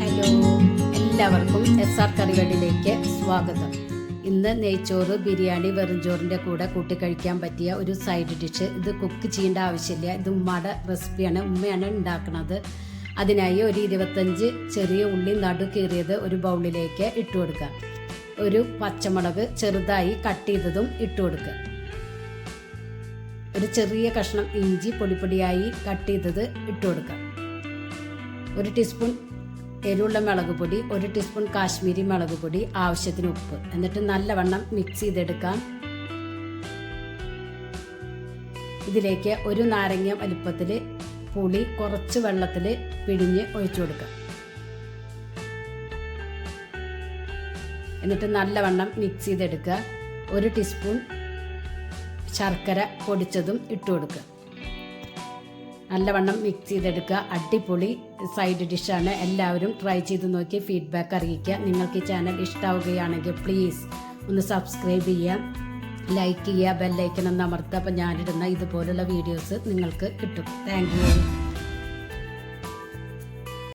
Hello എല്ലാവർക്കും S R കറികളിലേക്ക് സ്വാഗതം. ഇന്ന് നെയ്ച്ചോറ് ബിരിയാണി വെറുംചോറിന്റെ കൂടെ കൂട്ടി കഴിക്കാൻ പറ്റിയ ഒരു സൈഡ് ഡിഷ്. ഇത് കുക്ക് ചെയ്യേണ്ട ആവശ്യമില്ല. ഇത് ഉമ്മയുടെ റെസിപ്പിയാണ്. ഉമ്മയാണ് ഉണ്ടാക്കുന്നത് അതിനായി ഒരു ഇരുപത്തഞ്ച് ചെറിയ ഉള്ളി നടു കീറിയത് ഒരു ബൗളിലേക്ക് ഇട്ടു കൊടുക്കുക. ഒരു പച്ചമുളക് ചെറുതായി കട്ട് ചെയ്തതും ഇട്ടു കൊടുക്കുക. ഒരു ചെറിയ കഷ്ണം ഇഞ്ചി പൊടിപ്പൊടിയായി കട്ട് ചെയ്തത് ഇട്ടു കൊടുക്കുക. ഒരു ടീസ്പൂൺ എരിവുള്ള മുളക് പൊടി ഒരു ടീസ്പൂൺ കാശ്മീരി മുളക് പൊടി ആവശ്യത്തിന് ഉപ്പ്. എന്നിട്ട് നല്ലവണ്ണം മിക്സ് ചെയ്തെടുക്കാം. ഇതിലേക്ക് ഒരു നാരങ്ങ വലുപ്പത്തിൽ പുളി കുറച്ച് വെള്ളത്തിൽ പിഴിഞ്ഞ് ഒഴിച്ചു കൊടുക്കാം. എന്നിട്ട് നല്ലവണ്ണം മിക്സ് ചെയ്തെടുക്കുക. ഒരു ടീസ്പൂൺ ശർക്കര പൊടിച്ചതും ഇട്ട് കൊടുക്കുക. നല്ലവണ്ണം മിക്സ് ചെയ്തെടുക്കുക. അടിപൊളി സൈഡ് ഡിഷാണ് എല്ലാവരും ട്രൈ ചെയ്ത് നോക്കി ഫീഡ്ബാക്ക് അറിയിക്കുക. നിങ്ങൾക്ക് ഈ ചാനൽ ഇഷ്ടമാവുകയാണെങ്കിൽ പ്ലീസ് ഒന്ന് സബ്സ്ക്രൈബ് ചെയ്യുക. ലൈക്ക് ചെയ്യുക ബെല്ലൈക്കൺ ഒന്ന് അമർത്തുക. അപ്പോൾ ഞാനിടുന്ന ഇതുപോലുള്ള വീഡിയോസ് നിങ്ങൾക്ക് കിട്ടും. താങ്ക്